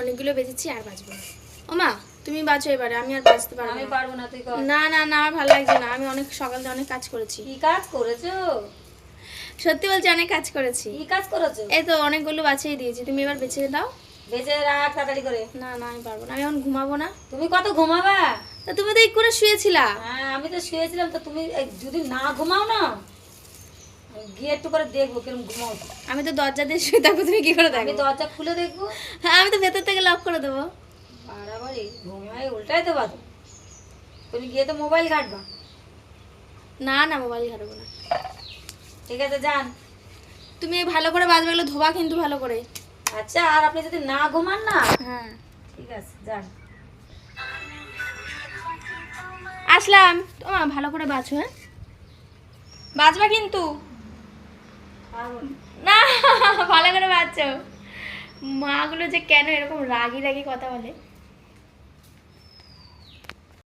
অনেকগুলো বেঁচেছি আর বাঁচবো ও মা তুমি বাঁচো এবারে আমি আর বাঁচতে পারব আমি পারব না তুই কর। না না না আমার ভালো লাগছে না। আমি অনেক সকাল থেকে অনেক কাজ করেছি। কি কাজ করেছ? সত্যি বলছি অনেক কাজ করেছি। কি কাজ করেছ? এই তো অনেকগুলো বাঁচিয়ে দিয়েছি। তুমি এবার বেঁচে দাও। বেঁচে রাখ তাড়াতাড়ি করে। না না আমি পারব না। আমি এখন ঘুমাবো না। তুমি কত ঘুমাবা? তা তুমি তো এই করে শুয়েছিলা। হ্যাঁ আমি তো শুয়েছিলাম তো তুমি যদি না ঘুমাও না গিয়ে একটু করে দেখব কিরম ঘুমাও আমি তো দরজা দিয়ে শুয়ে থাকব তুমি কি করে আমি দরজা খুলে দেখব? হ্যাঁ আমি তো ভেতর থেকে লক করে দেবো। বাড়াবাড়ি ঘুমাই উল্টাই দেবা তো তুমি গিয়ে তো মোবাইল ঘাটবা। না না মোবাইল ঘাটবো না। ঠিক আছে যান। তুমি ভালো করে বাজবে এগুলো ধোবা কিন্তু ভালো করে। আচ্ছা আর আপনি যদি না ঘুমান না? হ্যাঁ। ঠিক আছে যান। আসলাম। তোমা ভালো করে বাঁচো হ্যাঁ? বাজবা কিন্তু। না ভালো করে বাঁচো। মাগুলো যে কেন এরকম রাগি রাগি কথা বলে?